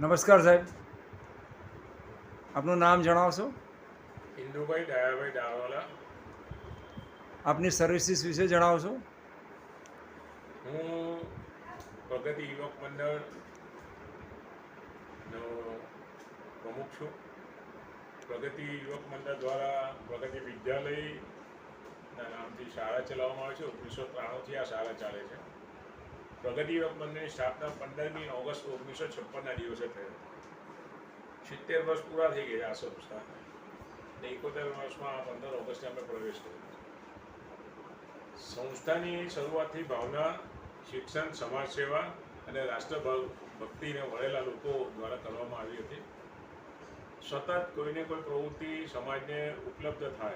નમસ્કાર સાહેબ. આપનું નામ જણાવશો? ઇન્દુભાઈ દયાભાઈ દાવાલા આપની સર્વિસીસ વિશે જણાવશો? હું પ્રગતિ યુવક મંડળ નો પ્રમુખ છું. પ્રગતિ યુવક મંડળ દ્વારા પ્રગતિ વિદ્યાલયના નામથી શાળા ચલાવવામાં આવે છે. ઓગણીસો ત્રાણુંથી આ શાળા ચાલે છે. પ્રગતિ મંદિરની સ્થાપના પંદરમી ઓગસ્ટ ઓગણીસો છપ્પનના દિવસે થયો સિત્તેર વર્ષ પૂરા થઈ ગયા આ સંસ્થા. ને એકોતેર વર્ષમાં પંદર ઓગસ્ટે અમે પ્રવેશ કર્યો. સંસ્થાની શરૂઆતથી ભાવના, શિક્ષણ સમાજ સેવા અને રાષ્ટ્ર ભક્તિને વળેલા લોકો દ્વારા કરવામાં આવી હતી. સતત કોઈને કોઈ પ્રવૃત્તિ સમાજને ઉપલબ્ધ થાય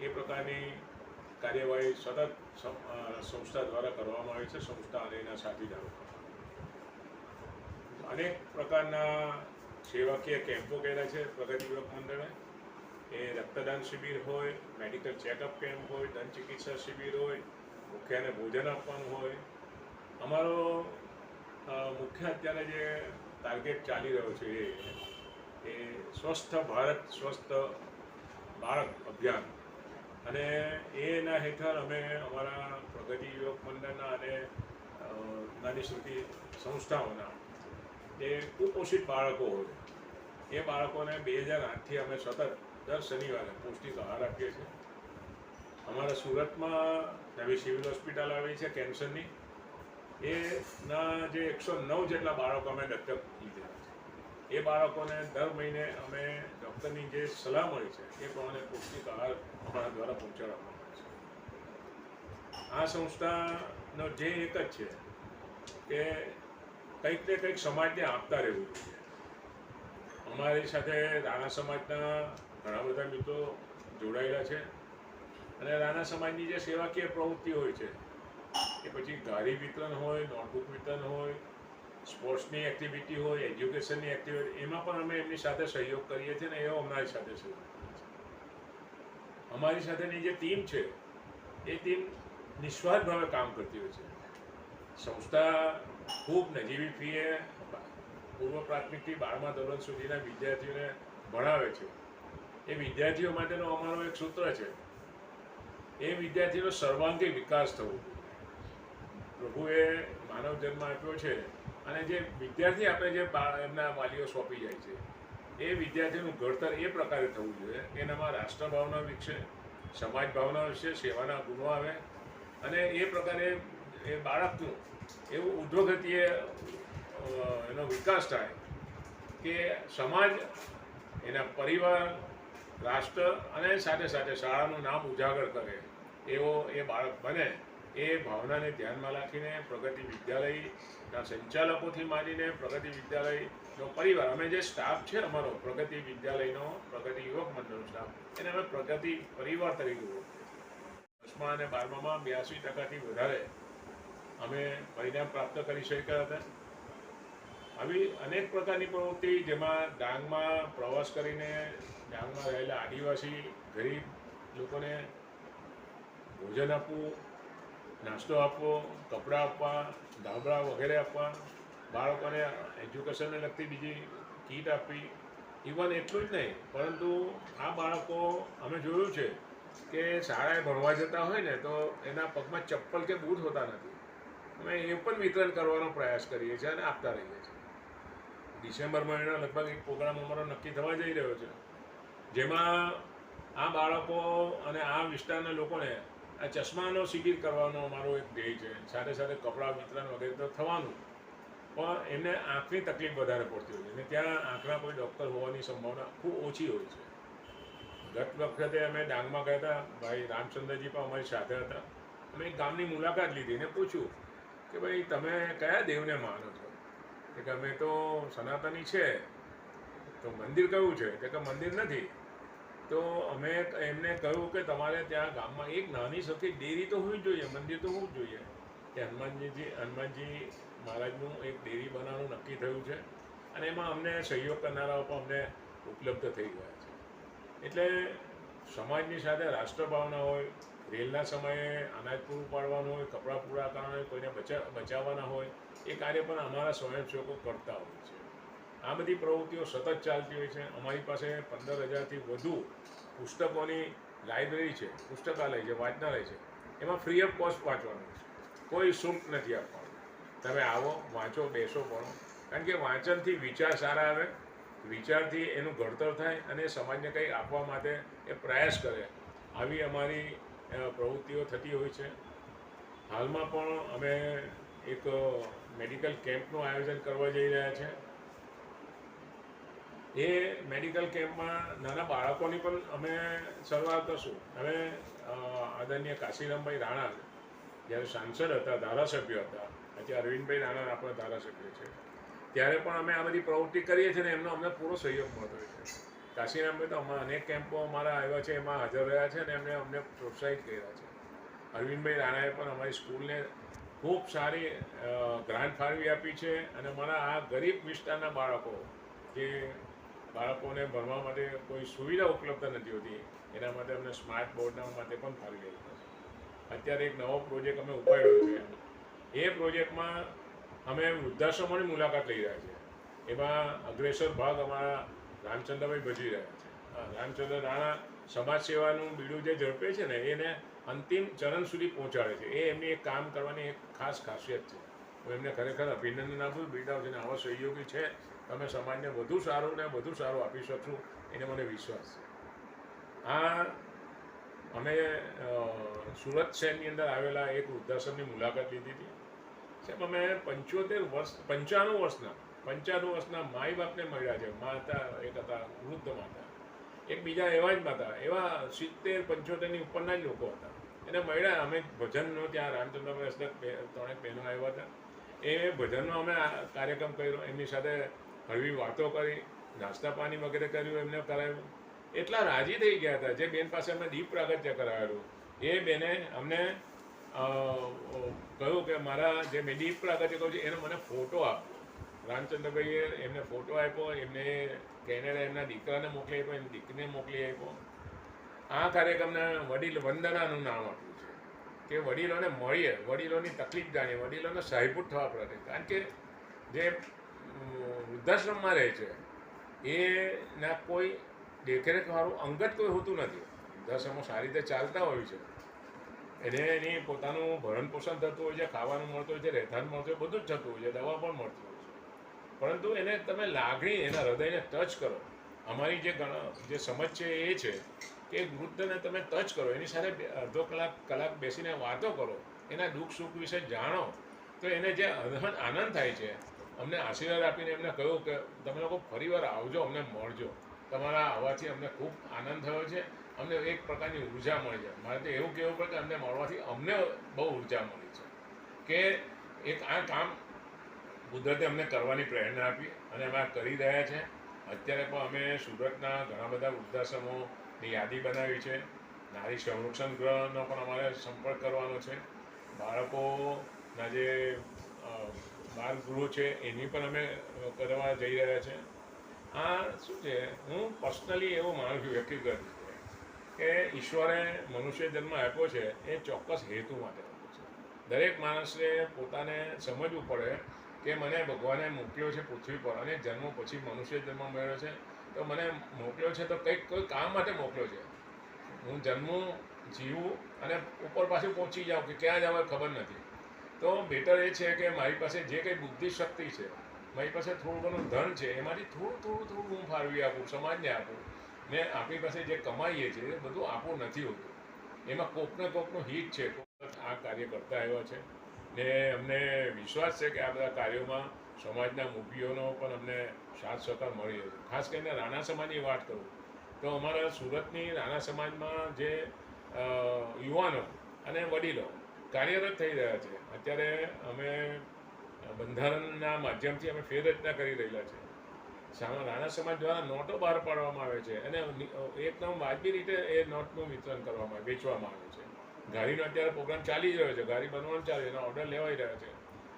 એ પ્રકારની કાર્યવાહી સતત સંસ્થા દ્વારા કરવામાં આવે છે. સંસ્થા અને એના સાથીદારો. અનેક પ્રકારના સેવાકીય કેમ્પો કર્યા છે. પ્રગતિ યુવક મંડળે. એ રક્તદાન શિબિર હોય, મેડિકલ ચેકઅપ કેમ્પ હોય, દંત ચિકિત્સા શિબિર હોય મુખ્યને ભોજન આપવાનું હોય. અમારો મુખ્ય અત્યારે જે ટાર્ગેટ ચાલી રહ્યો છે એ સ્વસ્થ ભારત, સ્વસ્થ બાળક અભિયાન. અને એના હેઠળ અમે અમારા પ્રગતિ યુવક મંડળના અને નાની શ્રુતિ સંસ્થાઓના જે કુપોષિત બાળકો હોય, એ બાળકોને બે હજાર આઠથી અમે સતત દર શનિવારે પૌષ્ટિક આહાર આપીએ છીએ. અમારા સુરતમાં નવી સિવિલ હોસ્પિટલ આવી છે કેન્સરની. એના જે એકસો નવ જેટલા બાળકો અમે દત્તક લીધેલા છે. એ બાળકોને દર મહિને અમે ડૉક્ટરની જે સલાહ મળી છે, એ પ્રમાણે પૌષ્ટિક આહાર અમારા દ્વારા પહોંચાડવામાં આવે છે. આ સંસ્થાનો જે એક જ છે કે કંઈક ને કંઈક સમાજને આપતા રહેવું જોઈએ. અમારી સાથે રાણા સમાજના ઘણા બધા મિત્રો જોડાયેલા છે અને રાણા સમાજની જે સેવાકીય પ્રવૃત્તિ હોય છે કે પછી ગાડી વિતરણ હોય, નોટબુક વિતરણ હોય સ્પોર્ટ્સની એક્ટિવિટી હોય, એજ્યુકેશનની એક્ટિવિટી એમાં પણ અમે એમની સાથે સહયોગ કરીએ છીએ ને એઓ અમારી સાથે સહયોગ કરે છે અમારી સાથેની જે ટીમ છે, એ ટીમ નિસ્વાર્થ ભાવે કામ કરતી હોય છે. સંસ્થા ખૂબ નજીવી ફીએ પૂર્વ પ્રાથમિકથી બારમા ધોરણ સુધીના વિદ્યાર્થીઓને ભણાવે છે. એ વિદ્યાર્થીઓ માટેનો અમારો એક સૂત્ર છે. એ વિદ્યાર્થીનો સર્વાંગી વિકાસ થવો પ્રભુએ માનવ જન્મ આપ્યો છે. અને જે વિદ્યાર્થી આપણે જે એમના વાલીઓ સોંપી જાય છે, એ વિદ્યાર્થીનું ઘડતર એ પ્રકારે થવું જોઈએ એનામાં રાષ્ટ્રભાવના વિકસે સમાજ ભાવના વિશે સેવાના ગુણો આવે અને એ પ્રકારે એ બાળકનું એવું ઉદ્યોગતિએ એનો વિકાસ થાય કે સમાજ, એના પરિવાર, રાષ્ટ્ર અને સાથે સાથે શાળાનું નામ ઉજાગર કરે એવો એ બાળક બને. એ ભાવનાને ધ્યાનમાં રાખીને પ્રગતિ વિદ્યાલયના સંચાલકોથી માંડીને પ્રગતિ વિદ્યાલયનો પરિવાર, અમે જે સ્ટાફ છે અમારો, પ્રગતિ વિદ્યાલયનો, પ્રગતિ યુવક મંડળનો સ્ટાફ એને અમે પ્રગતિ પરિવાર તરીકે ઓળખીએ દસમા અને બારમામાં બ્યાસી ટકાથી વધારે અમે પરિણામ પ્રાપ્ત કરી શક્યા હતા. આવી અનેક પ્રકારની પ્રવૃત્તિ જેમાં ડાંગમાં પ્રવાસ કરીને ડાંગમાં રહેલા આદિવાસી ગરીબ લોકોને ભોજન આપવું નાસ્તો આપવો, કપડાં આપવા, ધાબળા વગેરે આપવા, બાળકોને એજ્યુકેશનને લગતી બીજી કીટ આપવી, ઇવન એટલું જ નહીં, પરંતુ આ બાળકો, અમે જોયું છે કે શાળાએ ભણવા જતા હોય ને, તો એના પગમાં ચપ્પલ કે બૂટ હોતા નથી. અમે એ પણ વિતરણ કરવાનો પ્રયાસ કરીએ છીએ અને આપતા રહીએ છીએ. ડિસેમ્બર મહિના લગભગ એક પ્રોગ્રામ અમારો નક્કી થવા જઈ રહ્યો છે. જેમાં આ બાળકો અને આ વિસ્તારના લોકોને આ ચશ્માનો શિબિર કરવાનો અમારો એક ધ્યેય છે. સાથે સાથે કપડાં વિતરણ વગેરે તો થવાનું. પણ એમને આંખની તકલીફ વધારે પડતી હોય છે. અને ત્યાં આંખના કોઈ ડૉક્ટર હોવાની સંભાવના ખૂબ ઓછી હોય છે. ગત વખતે અમે ડાંગમાં ગયા હતા. ભાઈ રામચંદ્રજી પણ અમારી સાથે હતા. અમે એક ગામની મુલાકાત લીધી ને પૂછ્યું કે ભાઈ, તમે કયા દેવને માનો છો? કે અમે તો સનાતની છે. તો મંદિર કયું છે? કે મંદિર નથી. તો અમે એમને કહ્યું કે તમારે ત્યાં ગામમાં એક નાની સખી ડેરી તો હોવી જોઈએ મંદિર તો હોવું જોઈએ. કે હનુમાનજીજી હનુમાનજી મહારાજનું એક ડેરી બનાવવાનું નક્કી થયું છે અને એમાં અમને સહયોગ કરનારાઓ પણ અમને ઉપલબ્ધ થઈ ગયા છે. એટલે સમાજની સાથે રાષ્ટ્રભાવના હોય, રેલના સમયે અનાજ પૂરું પાડવાનું હોય, કપડાં પૂરા કરવાના કોઈને બચા બચાવવાના હોય, એ કાર્ય પણ અમારા સ્વયંસેવકો કરતા હોય છે. આ બધી પ્રવૃત્તિઓ સતત ચાલતી હોય છે. અમારી પાસે પંદર હજારથી વધુ પુસ્તકોની લાઇબ્રેરી છે, પુસ્તકાલય છે, વાંચનાલય છે. એમાં ફ્રી ઓફ કોસ્ટ વાંચવાનું છે. કોઈ શુલ્ક નથી આપવાનું. તમે આવો, વાંચો, બેસો, ભણો. કારણ કે વાંચનથી વિચાર સારા આવે, વિચારથી એનું ઘડતર થાય અને સમાજને કંઈ આપવા માટે એ પ્રયાસ કરે. આવી અમારી પ્રવૃત્તિઓ થતી હોય છે. હાલમાં પણ અમે એક મેડિકલ કેમ્પનું આયોજન કરવા જઈ રહ્યા છે. એ મેડિકલ કેમ્પમાં નાના બાળકોની પણ અમે શરૂઆત કરશું. હવે આદરણીય કાશીરામભાઈ રાણા જ્યારે સાંસદ હતા, ધારાસભ્ય હતા, આજે અરવિંદભાઈ રાણા આપણા ધારાસભ્ય છે. ત્યારે પણ અમે આ બધી પ્રવૃત્તિ કરીએ છીએ ને એમનો અમને પૂરો સહયોગ મળતો હોય છે. કાશીરામભાઈ તો અમારા અનેક કેમ્પો અમારા આવ્યા છે, એમાં હાજર રહ્યા છે અને એમને અમને પ્રોત્સાહિત કર્યા છે. અરવિંદભાઈ રાણાએ પણ અમારી સ્કૂલને ખૂબ સારી ગ્રાન્ટ ફાળવી આપી છે અને મારા આ ગરીબ વિસ્તારના બાળકો જે બાળકોને ભણવા માટે કોઈ સુવિધા ઉપલબ્ધ નથી હોતી. એના માટે અમને સ્માર્ટ બોર્ડના માટે પણ ફાળવી આપ્યા છે. અત્યારે એક નવો પ્રોજેક્ટ અમે ઉપાડ્યો છે. એ પ્રોજેક્ટમાં અમે વૃદ્ધાશ્રમોની મુલાકાત લઈ રહ્યા છીએ. એમાં અગ્રેસર ભાગ અમારા રામચંદ્રભાઈ ભજવી રહ્યા છે. રામચંદ્ર રાણા સમાજ સેવાનું બીડું જે ઝડપે છે ને, એને અંતિમ ચરણ સુધી પહોંચાડે છે. એ એમની એક કામ કરવાની એક ખાસ ખાસિયત છે. હું એમને ખરેખર અભિનંદન આપું છું. બિરદાવું છું અને આવા સહયોગી છે. તમે સમાજને વધુ સારું ને વધુ સારું આપી શકશો. એને મને વિશ્વાસ છે. આ અમે સુરત શહેરની અંદર આવેલા એક વૃદ્ધાશ્રમની મુલાકાત લીધી હતી. સાહેબ, અમે પંચોતેર વર્ષ, પંચાણું વર્ષના પંચાણું વર્ષના માઈ બાપને મળ્યા છે. માતા એક હતા, વૃદ્ધ માતા. એક બીજા એવા જ માતા, એવા સિત્તેર, પંચોતેરની ઉપરના જ લોકો હતા. એને મળ્યા, અમે ભજનનો ત્યાં રામચંદ્ર ત્રણેક બહેનો આવ્યા હતા. એ ભજનનો અમે આ કાર્યક્રમ કર્યો. એમની સાથે હળવી વાતો કરી, નાસ્તા પાણી વગેરે કર્યું, એમને કરાવ્યું. એટલા રાજી થઈ ગયા હતા. જે બેન પાસે અમે દીપ પ્રાગત્ય કરાવેલું. એ બેને અમને કહ્યું કે મારા જે મેં દીપ પ્રાગત્ય કહ્યું છે, એનો મને ફોટો આપ્યો રામચંદ્રભાઈએ એમને ફોટો આપ્યો, એમને કેનેડા એમના દીકરાને મોકલી આપ્યો, એમની દીકરીને મોકલી આપ્યો. આ કાર્યક્રમને વડીલ વંદનાનું નામ આપ્યું છે. કે વડીલોને મળીએ, વડીલોની તકલીફ જાણીએ, વડીલોને સહાયભૂત થવા પડે. કારણ કે જે વૃદ્ધાશ્રમમાં રહે છે, એના કોઈ દેખરેખવાળું અંગત કોઈ હોતું નથી. વૃદ્ધાશ્રમો સારી રીતે ચાલતા હોય છે. એને એની પોતાનું ભરણ પોષણ થતું હોય છે, ખાવાનું મળતું હોય છે, રહેઠાણ મળતું હોય, બધું જ થતું હોય છે, દવા પણ મળતી હોય છે. પરંતુ એને તમે લાગણી, એના હૃદયને ટચ કરો. અમારી જે જે સમજ છે એ છે કે વૃદ્ધને તમે ટચ કરો, એની સાથે અડધો કલાક કલાક બેસીને વાતો કરો, એના દુઃખ સુખ વિશે જાણો, તો એને જે આનંદ થાય છે, અમને આશીર્વાદ આપીને એમને કહ્યું કે તમે લોકો ફરીવાર આવજો, અમને મળજો. તમારા આવવાથી અમને ખૂબ આનંદ થયો છે, અમને એક પ્રકારની ઊર્જા મળી છે. મારે તો એવું કહેવું પડે કે અમને મળવાથી અમને બહુ ઊર્જા મળી છે. કે એક આ કામ કુદરતે અમને કરવાની પ્રેરણા આપી અને અમે કરી રહ્યા છે. અત્યારે પણ અમે સુરતના ઘણા બધા વૃદ્ધાશ્રમોની યાદી બનાવી છે. નારી સંરક્ષણ ગ્રહનો પણ અમારે સંપર્ક કરવાનો છે. બાળકોના જે બાળ ગૃહો છે, એની પણ અમે કરવા જઈ રહ્યા છે. આ શું છે? હું પર્સનલી એવો માનું છું વ્યક્તિગત કે ઈશ્વરે મનુષ્ય જન્મ આપ્યો છે એ ચોક્કસ હેતુ માટે આપ્યો છે. દરેક માણસને પોતાને સમજવું પડે કે મને ભગવાને મોકલ્યો છે પૃથ્વી પર અને જન્મ પછી મનુષ્ય જન્મ મળ્યો છે. તો મને મોકલ્યો છે, તો કંઈક કોઈ કામ માટે મોકલ્યો છે. હું જન્મું, જીવું અને ઉપર પાછું પહોંચી જાઉં કે ક્યાં જવા ખબર નથી. તો બેટર એ છે કે મારી પાસે જે કંઈ બુદ્ધિ શક્તિ છે, મારી પાસે થોડું ઘણું ધન છે, એમાંથી થોડું થોડું થોડું હું ફાળવી આપું, સમાજને આપું. ને આપણી પાસે જે કમાઈએ છીએ એ બધું આપવું નથી હોતું. એમાં કોકને કોકનું હિત છે. આ કાર્ય કરતા આવ્યા છે. ને અમને વિશ્વાસ છે કે આ બધા કાર્યોમાં સમાજના મુખીઓનો પણ અમને સાથ સહકાર મળી રહ્યો ખાસ કરીને રાણા સમાજની વાત કરું, તો અમારા સુરતની રાણા સમાજમાં જે યુવાનો અને વડીલો કાર્યરત થઈ રહ્યા છે. અત્યારે અમે બંધારણના માધ્યમથી અમે ફેરરચના કરી રહેલા છે. રાણા સમાજ દ્વારા નોટો બહાર પાડવામાં આવે છે અને એકદમ વાજબી રીતે એ નોટનું વિતરણ કરવામાં વેચવામાં આવે છે. ગાડીનો અત્યારે પ્રોગ્રામ ચાલી રહ્યો છે, ગાડી બનવાનું ચાલી એનો ઓર્ડર લેવાઈ રહ્યો છે.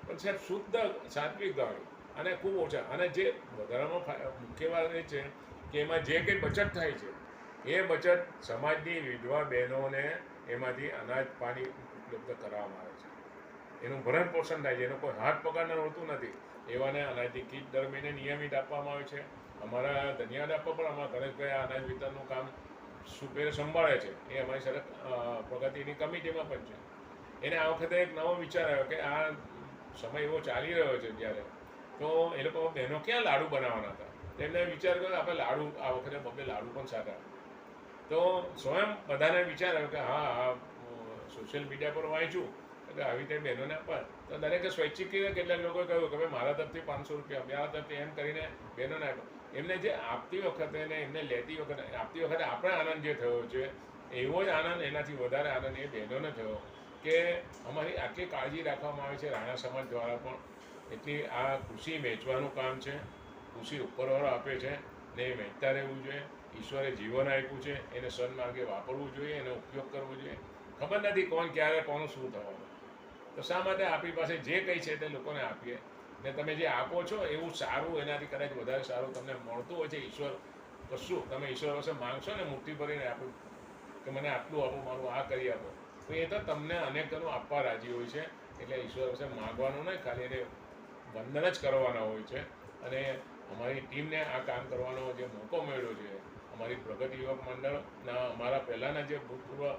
પણ સાહેબ, શુદ્ધ સાત્વિક ગાડી અને ખૂબ ઓછા. અને જે વધારામાં મુખ્ય વાત એ છે કે એમાં જે કંઈ બચત થાય છે, એ બચત સમાજની વિધવા બહેનોને એમાંથી અનાજ, પાણી ઉપલબ્ધ કરાવવામાં આવે છે. એનું ભરણ પોષણ થાય છે. એનો કોઈ હાથ પકડનાર હોતું નથી. એવાને અનાજની કીટ દર મહિને નિયમિત આપવામાં આવે છે. અમારા ધન્યવાદ આપવા પણ અમારા ગણેશભાઈ આ અનાજ વિતરણનું કામ સુપેરે સંભાળે છે. એ અમારી સાથે પ્રગતિની કમિટીમાં પણ છે. એને આ વખતે એક નવો વિચાર આવ્યો કે આ સમય એવો ચાલી રહ્યો છે જ્યારે તો એ લોકો બહેનો ક્યાં લાડુ બનાવવાના હતા? એમને વિચાર કર્યો, આપણે લાડુ, આ વખતે બબે લાડુ પણ સાથે તો સ્વયં બધાને વિચાર આવ્યો કે, હા હા સોશિયલ મીડિયા પર વાંચ્યું કે આવી રીતે બહેનોને આપવા તો દરેકે સ્વૈચ્છિક કેટલાક લોકોએ કહ્યું કે ભાઈ મારા તરફથી પાંચસો રૂપિયા મારા તરફથી એમ કરીને બહેનોને આપ્યો. એમને જે આપતી વખતે ને એમને લેતી વખતે, આપતી વખતે આપણે આનંદ જે થયો છે, એવો જ આનંદ એનાથી વધારે આનંદ એ બહેનોને થયો. કે અમારી આટલી કાળજી રાખવામાં આવે છે. રાણા સમાજ દ્વારા પણ એટલી આ કૃષિ વેચવાનું કામ છે. કૃષિ ઉપરવાળો આપે છે. ને એ વહેંચતા રહેવું જોઈએ. ઈશ્વરે જીવન આપ્યું છે. એને સન્માર્ગે વાપરવું જોઈએ. એનો ઉપયોગ કરવો જોઈએ. ખબર નથી કોણ ક્યારે કોનું શું થવાનું. તો શા માટે આપણી પાસે જે કંઈ છે તે લોકોને આપીએ? ને તમે જે આપો છો એવું સારું, એનાથી કદાચ વધારે સારું તમને મળતું હોય છે ઈશ્વર કશું તમે ઈશ્વર પાસે માંગશો ને મુઠ્ઠી ભરીને આપું? કે મને આટલું આપો, મારું આ કરી આપો. એ તો તમને અનેકનું આપવા રાજી હોય છે. એટલે ઈશ્વર પાસે માગવાનું નહીં, ખાલી એને વંદન જ કરવાના હોય છે. અને અમારી ટીમને આ કામ કરવાનો જે મોકો મળ્યો છે, અમારી પ્રગતિ યુવક મંડળના અમારા પહેલાંના જે ભૂતપૂર્વ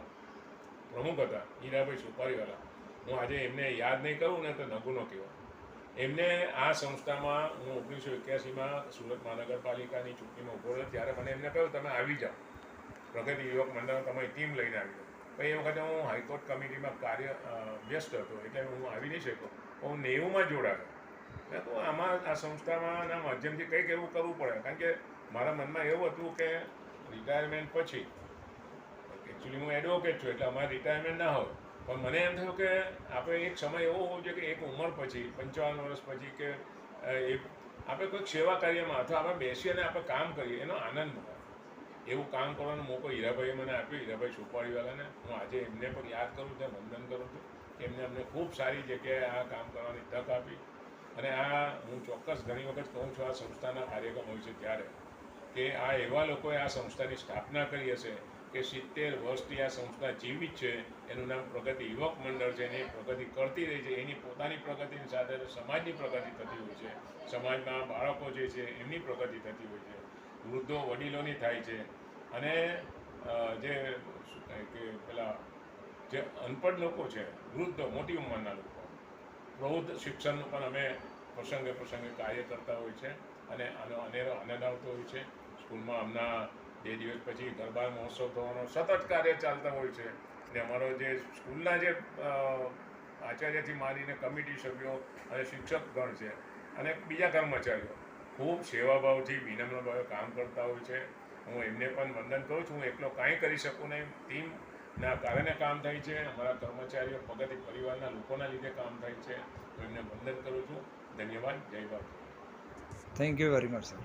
પ્રમુખ હતા, હીરાભાઈ સુપારીવાલા, હું આજે એમને યાદ નહીં કરું ને તો નગુનો કહેવાય. એમને આ સંસ્થામાં હું ઓગણીસો એક્યાસીમાં સુરત મહાનગરપાલિકાની ચૂંટણીમાં ઊભો રહ્યો, ત્યારે મને એમને કહ્યું, તમે આવી જાઓ. પ્રગતિ યુવક મંડળ તમારી ટીમ લઈને આવી જાઓ. પણ એ વખતે હું હાઈકોર્ટ કમિટીમાં કાર્ય વ્યસ્ત હતો. એટલે હું આવી નહીં શક્યો. હું નેવુંમાં જોડાયો. મેં તો આમાં આ સંસ્થામાં માધ્યમથી કંઈક એવું કરવું પડે. કારણ કે મારા મનમાં એવું હતું કે રિટાયરમેન્ટ પછી એકચ્યુઅલી હું એડવોકેટ છું, એટલે અમારે રિટાયરમેન્ટ ના હોય. પણ મને એમ થયું કે આપણે એક સમય એવો હોવો જોઈએ કે એક ઉંમર પછી, પંચાવન વર્ષ પછી કે એક આપણે કોઈક સેવા કાર્યમાં અથવા આપણે બેસી અને આપણે કામ કરીએ, એનો આનંદ મળે. એવું કામ કરવાનો મોકો હીરાભાઈએ મને આપ્યો. હીરાભાઈ સુપારીવાલાને હું આજે એમને પણ યાદ કરું છું વંદન કરું છું એમને અમને ખૂબ સારી જગ્યાએ આ કામ કરવાની તક આપી. અને આ હું ચોક્કસ ઘણી વખત કહું છું, આ સંસ્થાના કાર્યક્રમ હોય છે ત્યારે કે આ એવા લોકોએ આ સંસ્થાની સ્થાપના કરી હશે કે સિત્તેર વર્ષથી આ સંસ્થા જીવિત છે, એનું નામ પ્રગતિ યુવક મંડળ છે, એની પ્રગતિ કરતી રહી છે, એની પોતાની પ્રગતિની સાથે સમાજની પ્રગતિ થતી હોય છે. સમાજમાં બાળકો જે છે, એમની પ્રગતિ થતી હોય છે. વૃદ્ધો વડીલોની થાય છે. અને જે, શું કહે કે પેલા, જે અનપઢ લોકો છે, વૃદ્ધો, મોટી ઉંમરના લોકો પ્રૌઢ શિક્ષણનું પણ અમે પ્રસંગે પ્રસંગે કાર્ય કરતા હોય છે અને આનો અનેરો આનંદ આવતો હોય છે. સ્કૂલમાં હમણાં બે દિવસ પછી ગરબા મહોત્સવ થવાનો સતત કાર્ય ચાલતા હોય છે. અને અમારો જે સ્કૂલના જે આચાર્યથી માનીને કમિટી સભ્યો અને શિક્ષક ગણ છે અને બીજા કર્મચારીઓ ખૂબ સેવાભાવથી વિનમ્રભાવે કામ કરતા હોય છે. હું એમને પણ વંદન કરું છું. હું એકલો કાંઈ કરી શકું નહીં. ટીમના કારણે કામ થાય છે. અમારા કર્મચારીઓ પગતિ પરિવારના લોકોના લીધે કામ થાય છે. હું એમને વંદન કરું છું. ધન્યવાદ. જય Bharat thank you very much sir